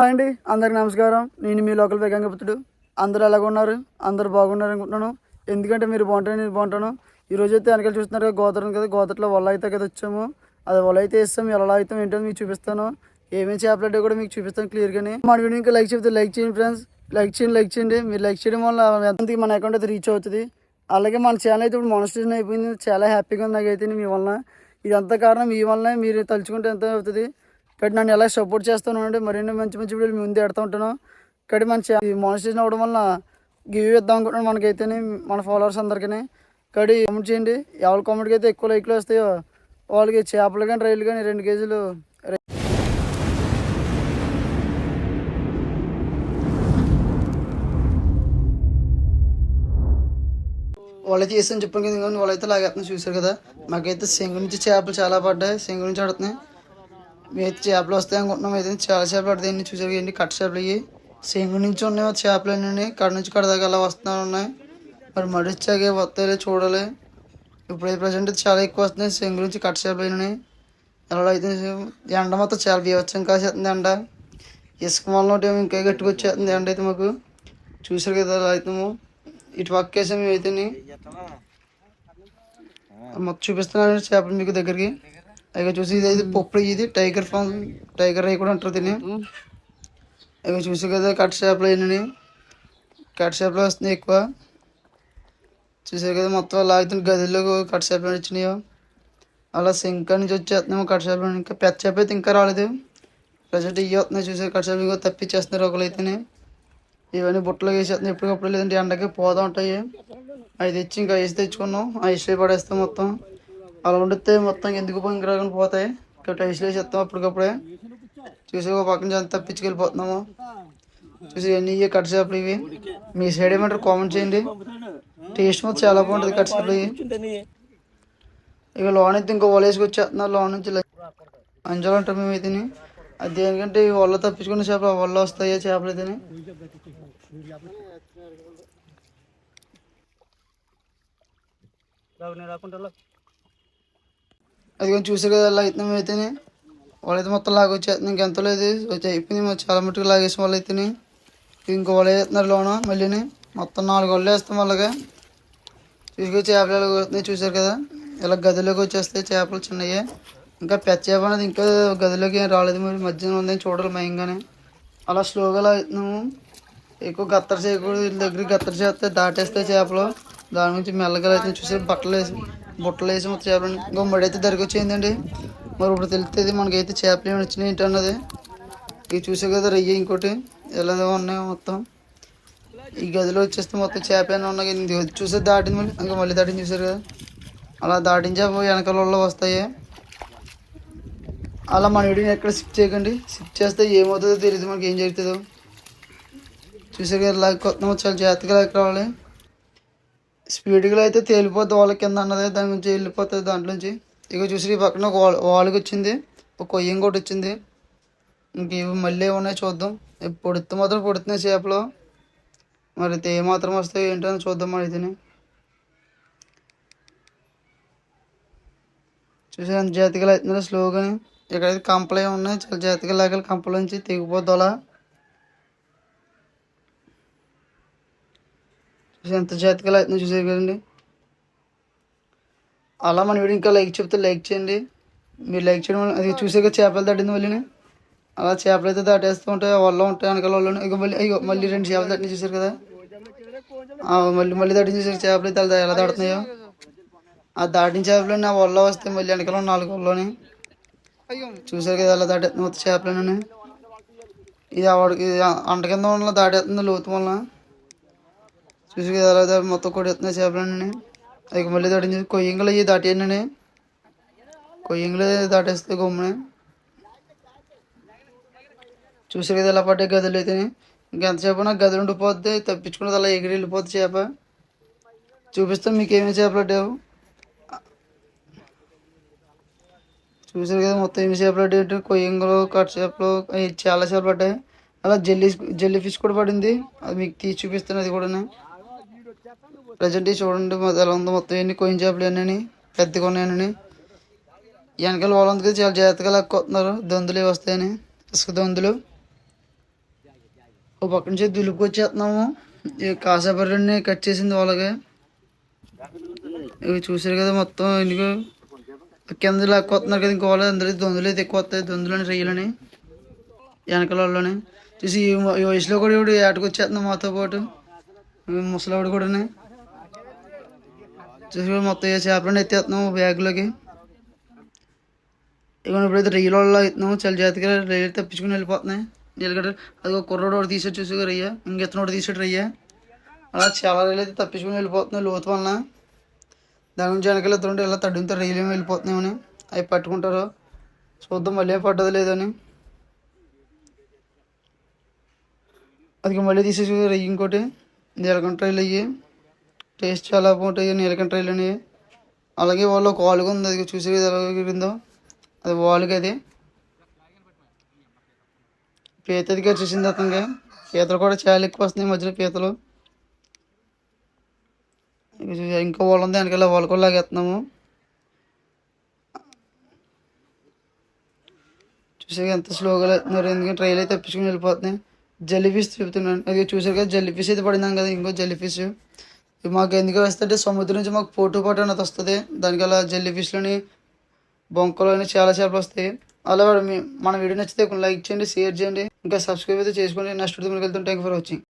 Hi అండి అందరికి నమస్కారం. నేను మీ లోకల్ వేగంగపుత్రుడు అందరూ ఎలాగ ఉన్నారు? అందరూ బాగున్నారు అనుకుంటున్నాను. ఎందుకంటే మీరు బాగుంటారు నేను బాగుంటాను. ఈరోజు అయితే వెనకాల చూస్తున్నారు కదా గోదరం కదా గోదట్లో వల్ల అయితే కదా వచ్చాము. అది వల్ల అయితే ఇస్తాం ఎలా అవుతాం ఏంటో మీకు చూపిస్తాను. ఏమేమి చేపలంటే కూడా మీకు చూపిస్తాను క్లియర్గానే. మన వీడియో ఇంకా లైక్ చెప్తే లైక్ చేయండి ఫ్రెండ్స్. లైక్ చేయండి లైక్ చేయండి. మీరు లైక్ చేయడం వల్ల ఎంతకి మన అకౌంట్ అయితే రీచ్ అవుతుంది. అలాగే మన ఛానల్ అయితే ఇప్పుడు మానిస్టేషన్ అయిపోయింది. చాలా హ్యాపీగా ఉంది నాకైతే మీ వలన. ఇదంతా కారణం మీ వలన మీరు తలుచుకుంటే ఎంత అవుతుంది. ఇక్కడ నన్ను ఎలా సపోర్ట్ చేస్తాను అంటే మరిన్ని మంచి మంచి వీడియోలు మీ ముందు పెడతా ఉంటాను ఇక్కడ మంచి ఛా- అవ్వడం వల్ల గివ్ ఇద్దాం అనుకుంటున్నాను మనకైతే మన ఫాలోవర్స్ అందరికీ ఇక్కడ కామెంట్ చేయండి. ఎవరి కామెంట్కి అయితే ఎక్కువ లైక్లు వస్తాయో వాళ్ళకి చేపలు కానీ రైలు కానీ రెండు కేజీలు వాళ్ళకి వాళ్ళైతే చేస్తాను చెప్పాను కదా వాళ్ళైతే లాగేస్తున్నాయి చూసారు కదా. మాకైతే సింగు నుంచి చేపలు చాలా పడ్డాయి. సింగు నుంచి ఆడుతున్నాయి. మేమైతే చేపలు వస్తాయి అనుకుంటున్నాం. అయితే చాలా చేపలు పడతాయి ఇన్ని చూసారు ఏంటి? కట్ట చేపలు ఇవి సింగు నుంచి ఉన్నాయి చేపలు అన్నీ కడ నుంచి కడ దాకా అలా వస్తూ ఉన్నాయి. మరి మడి వచ్చాక వస్తాయి చూడాలి. ఇప్పుడు ప్రజెంట్ అయితే చాలా ఎక్కువ వస్తున్నాయి. సింగు నుంచి కట్ట చేపలు అయినాయి. ఎలా అయితే ఎండ మొత్తం చాలా బీవచ్చం కాసేస్తుంది ఎండ. ఇసుక ఏమో ఇంకా గట్టిగా వచ్చేస్తుంది ఎండ అయితే మాకు. చూసారు కదా అలా అయితే ఇటు పక్క వేసాం మేమైతే మొత్తం చూపిస్తున్నాను చేపలు మీకు దగ్గరికి. ఇక చూసి ఇది పప్పు ఇది టైగర్ ఫామ్ టైగర్ రై కూడా అంటారు దీన్ని. ఇక చూసి కదా కట్ చేపలు అయినాయి కట్ చేపలు వస్తున్నాయి ఎక్కువ. చూసారు కదా మొత్తం లాగుతున్న గదిలో కట్ చేపలు వచ్చినాయో. అలా సింక నుంచి వచ్చేస్తున్నాము కట్ చేపలు ఇంకా పెద్ద చేప అయితే ఇంకా రాలేదు. ప్రజెంట్ ఇవి వస్తున్నాయి చూసారు కట్ చేపలు ఇంకో తప్పించేస్తున్నారు ఒకరైతేనే ఇవన్నీ బుట్టలో వేసేస్తున్నాయి ఎప్పటికప్పుడు లేదంటే ఎండకి పోదా ఉంటాయి. అవి తెచ్చి ఇంకా ఐస్ తెచ్చుకున్నాం. ఐస్లో పడేస్తాం మొత్తం. అలా ఉండితే మొత్తం ఎందుకు పోయి పోతాయి? ఇక్కడ ఐస్లో వేసేస్తాం అప్పటికప్పుడే. చూసి ఒక పక్కన నుంచి తప్పించుకెళ్ళిపోతున్నాము చూసి అన్ని ఇవి కట్ చేపలు ఇవి. మీ సైడ్ ఏమంటారు? కామెంట్ చేయండి. టేస్ట్ మొత్తం చాలా బాగుంటుంది కట్ చేపలు ఇవి. ఇక లోన్ అయితే ఇంకో వల వేసుకొచ్చేస్తున్నారు లోన్ నుంచి అంజలు ఉంటాం మేము అయితే అది దేనికంటే ఈ వల్ల తప్పించుకున్న చేపలు ఆ వల్ల వస్తాయి చేపలు అయితే అది కొంచెం చూసారు కదా అవుతున్నాం అయితే అయితేనే. వాళ్ళైతే మొత్తం లాగొచ్చేస్తుంది ఇంకెంత లేదు. అయిపోయింది మరి చాలా మట్టుకు లాగేసిన వాళ్ళు అయితేనే. ఇంకో వాళ్ళు వేస్తున్నారు లోన? మళ్ళీని మొత్తం నాలుగు వాళ్ళు వేస్తాం వాళ్ళగా. చూసుకొని చేపలు వస్తున్నాయి చూసారు కదా. ఇలా గదిలోకి వచ్చేస్తాయి చేపలు చిన్నవి ఇంకా పెద్ద చేప అనేది ఇంకా గదిలోకి ఏం రాలేదు. మరి మధ్యాహ్నం ఉందని చూడాలి భయంగానే అలా స్లోగా లాగుతున్నాము ఎక్కువ గత్తర చేయకూడదు. వీళ్ళ దగ్గర గత్తర చేస్తే దాటేస్తే చేపలు. దాని నుంచి మెల్లగా అయితే చూసి బట్టలు వేసి. బుట్టలు వేసి మొత్తం చేపలు ఇంకో అయితే దరికి వచ్చిందండి మరి ఇప్పుడు తెలుస్తుంది మనకైతే చేపలు ఏమి వచ్చినాయి ఏంటి అన్నది. ఇవి చూసే కదా రయ్యి ఇంకోటి ఎలా ఉన్నాయి మొత్తం. ఈ గదిలో వచ్చేస్తే మొత్తం చేప ఏమైనా ఉన్నాయి. ఇది చూసే దాటింది మళ్ళీ? ఇంకా మళ్ళీ దాటింది చూసారు కదా. అలా దాటించే వెనకాల వస్తాయి. అలా మన వీడియోని ఎక్కడ షిఫ్ట్ చేయకండి. షిఫ్ట్ చేస్తే ఏమవుతుందో తెలియదు మనకి ఏం జరుగుతుందో. చూసారు కదా లాగ్ కొత్త చాలా జాగ్రత్తగా లాగ్ రావాలి. స్పీడ్గా అయితే తేలిపోద్ది వాళ్ళ కింద అన్నది దాని నుంచి వెళ్ళిపోతుంది దాంట్లో నుంచి. ఇక చూసి ఈ పక్కన ఒక వాల్- వచ్చింది ఒక కొయ్యం కూడా వచ్చింది. ఇంక ఇవి మళ్ళీ ఉన్నాయి చూద్దాం. ఇవి పొడుతు మాత్రం పొడుతున్నాయి చేపలు. మరి అయితే ఏ మాత్రం వస్తాయి ఏంటో అని చూద్దాం మరి అయితే చూసి ఎంత జాతికలు అవుతుందో స్లోగానే. ఇక్కడైతే కంపలే ఉన్నాయి చాలా జాతికలు లాగా కంపల నుంచి తెగిపోద్ది అలా. ఎంత జాతిగా అవుతుందో చూసారు కదండి. అలా మన వీడియో ఇంకా లైక్ చెప్తే లైక్ చేయండి. మీరు లైక్ చేయడం వల్ల అది చూసాక చేపలు తట్టింది మళ్ళీ అలా చేపలు అయితే దాటేస్తూ ఉంటాయి వల్ల ఉంటాయి వెనకాల వాళ్ళు ఇక మళ్ళీ అయ్యో మళ్ళీ రెండు చేపలు తట్టిన చూసారు కదా. మళ్ళీ మళ్ళీ దాటిన చూసారు చేపలు అయితే అలా ఎలా దాడుతున్నాయో ఆ దాటిన చేపలు నా వల్ల వస్తే మళ్ళీ వెనకాల నాలుగు వల్లని. చూసారు కదా అలా దాటేస్తుంది మొత్తం చేపలను ఇది ఆవిడకి అంట కింద వల్ల దాటేస్తుంది లోతు వల్ల. చూసి కదా అలా దా- మొత్తం కొట్టేస్తున్నాయి చేపలన్నీ ఇక మళ్ళీ దాటించి కొయ్యంగులు అయ్యి దాటేయండి కొయ్యంగులు దాటేస్తే గమ్మునే. చూసారు కదా ఎలా పడ్డాయి గదులు అయితే. ఇంకెంతసేపు నాకు గదులు ఉండిపోద్ది. తప్పించుకున్నది అలా ఎగిరి వెళ్ళిపోద్ది చేప. చూపిస్తాం మీకు ఏమేమి చేపలు పట్టావు చూసారు కదా మొత్తం ఏమి చేపలు పడ్డాయి కొయ్యంగులు కట్ చేపలు అవి చాలా చేపలు పడ్డాయి. అలా జెల్లీ జెల్లీ ఫిష్ కూడా పడింది. అది మీకు తీసి చూపిస్తాను అది కూడా ప్రజెంట్ చూడండి ఎలా ఉందో. మొత్తం ఎన్ని కొయ్యం చేపలు అన్నీ పెద్దగా ఉన్నాయని వెనకాల వాళ్ళందుకు చాలా జాగ్రత్తగా లాక్కొస్తున్నారు. దొందులు వస్తాయని. ఇసుక దొందులు. ఓ పక్క నుంచి దులుపుకి వచ్చేస్తున్నాము. ఈ కట్ చేసింది వాళ్ళకి. ఇవి చూసారు కదా మొత్తం ఎందుకు? కింద లాక్కొస్తున్నారు కదా ఇంకో వాళ్ళు. అందరూ దొందులు అయితే ఎక్కువ వస్తాయి దొందులని రొయ్యలని. వెనకాల వాళ్ళని. చూసి ఈ వయసులో కూడా ఇప్పుడు ఏటకొచ్చేస్తున్నాం మాతో పాటు? ముసలివాడు ముసలావిడ కూడా చూసి మొత్తం ఏ చేపలను ఎత్తేస్తున్నాము బ్యాగ్లోకి. ఇక ఇప్పుడైతే రొయ్యల వాళ్ళు అవుతున్నాము చలి జాతిగా రొయ్యలు తప్పించుకుని వెళ్ళిపోతున్నాయి. ఎందుకంటే అది ఒక కుర్రోడు ఒకటి తీసాడు చూసి రయ్య. ఇంకెత్తన ఒకటి తీసాడు రయ్య. అలా చాలా రొయ్యలు అయితే తప్పించుకుని వెళ్ళిపోతున్నాయి లోతు వలన. దాని నుంచి వెనకాల ఎత్తుంటే ఇలా తడ్డుతో రొయ్యలు ఏమి వెళ్ళిపోతున్నాయని. అవి పట్టుకుంటారు. చూద్దాం మళ్ళీ ఏం పడ్డది లేదని అది మళ్ళీ తీసేసి రొయ్య ఇంకోటి. జలగంట రొయ్యలు అయ్యి. టేస్ట్ చాలా బాగుంటాయి నీలకంఠ రొయ్యలు అనేవి అలాగే వాళ్ళు ఒక వాలుగా ఉంది అది చూసి ఎలా ఎగిరిందో అది వాలుగా అది. పీతదిగా చూసింది అతనికి. పీతలు కూడా చాలా ఎక్కువ వస్తున్నాయి మధ్యలో పీతలు. ఇంకా వాళ్ళు ఉంది వెనకాల వాళ్ళు కూడా లాగేస్తున్నాము. చూసాక ఎంత స్లోగా వెళ్తున్నారు ఎందుకంటే ట్రైల్ అయితే తప్పించుకుని వెళ్ళిపోతున్నాయి. జల్లీ ఫిష్ చెప్తున్నాను అది చూసారు కదా జల్లీ ఫిష్ అయితే పడిందాం కదా ఇంకో జల్లీ ఫిష్ మాకు ఎందుకు వేస్తుంటే సముద్రం నుంచి మాకు పోటు పోటు అనేది వస్తుంది. దానికి అలా జెల్లీ ఫిష్లని బొంకలు అని చాలా చేపలు వస్తాయి. అలా మన వీడియో నచ్చితే లైక్ చేయండి షేర్ చేయండి. ఇంకా సబ్స్క్రైబ్ అయితే చేసుకోండి. నెక్స్ట్ వెళ్తుంటాం ఫర్ వాచింగ్